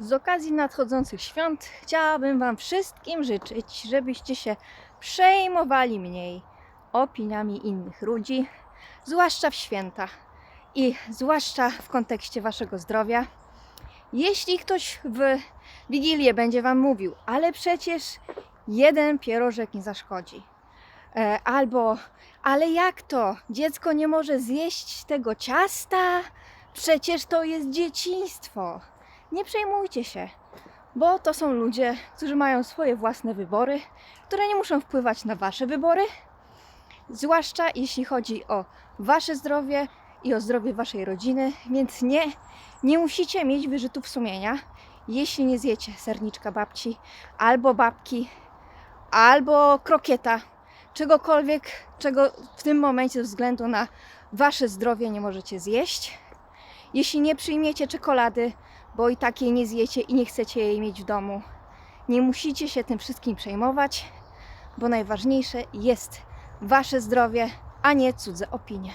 Z okazji nadchodzących świąt chciałabym Wam wszystkim życzyć, żebyście się przejmowali mniej opiniami innych ludzi, zwłaszcza w święta i zwłaszcza w kontekście Waszego zdrowia. Jeśli ktoś w Wigilię będzie Wam mówił, ale przecież jeden pierożek nie zaszkodzi. E, Albo, ale jak to? Dziecko nie może zjeść tego ciasta? Przecież to jest dzieciństwo. Nie przejmujcie się, bo to są ludzie, którzy mają swoje własne wybory, które nie muszą wpływać na Wasze wybory, zwłaszcza jeśli chodzi o Wasze zdrowie i o zdrowie Waszej rodziny, więc nie, nie musicie mieć wyrzutów sumienia, jeśli nie zjecie serniczka babci, albo babki, albo krokieta, czegokolwiek, czego w tym momencie ze względu na Wasze zdrowie nie możecie zjeść. Jeśli nie przyjmiecie czekolady, bo i tak jej nie zjecie i nie chcecie jej mieć w domu, nie musicie się tym wszystkim przejmować, bo najważniejsze jest Wasze zdrowie, a nie cudze opinie.